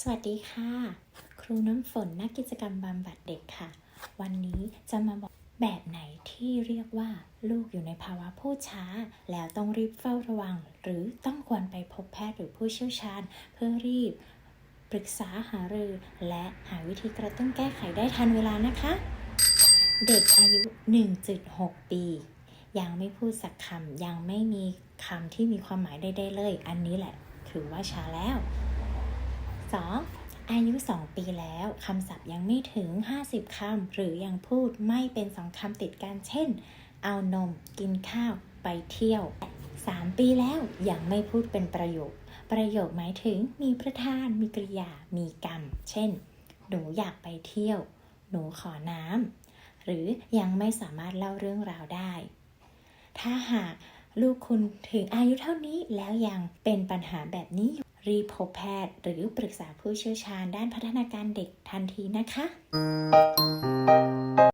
สวัสดีค่ะ ครูน้ำฝนนักกิจกรรมบำบัดเด็กค่ะ วันนี้จะมาบอกแบบไหนที่เรียกว่า ลูกอยู่ในภาวะพูดช้า แล้วต้องรีบเฝ้าระวัง หรือต้องควรไปพบแพทย์หรือผู้เชี่ยวชาญ เพื่อรีบ ปรึกษาหารือ และหาวิธีกระตุ้นแก้ไขได้ทันเวลานะคะ เด็กอายุ 1.6 ปี ยังไม่พูดสักคำยังไม่มีคำที่มีความหมายใดๆเลย อันนี้แหละ ถือว่าช้าแล้ว 2. อายุ 2 ปีแล้วคำศัพท์ยังไม่ถึง 50 คำ หรือยังพูดไม่เป็นสองคำติดกันเช่น เอานม กินข้าว ไปเที่ยว 3 ปีแล้วยังไม่พูดเป็นประโยค ประโยคหมายถึงมีประธาน มีกริยา มีกรรม เช่น หนูอยากไปเที่ยว หนูขอน้ำ หรือยังไม่สามารถเล่าเรื่องราวได้ ถ้าหากลูกคุณถึงอายุเท่านี้แล้วยังเป็นปัญหาแบบนี้อยู่ รีบพบแพทย์ หรือปรึกษาผู้เชี่ยวชาญด้านพัฒนาการเด็กทันทีนะคะ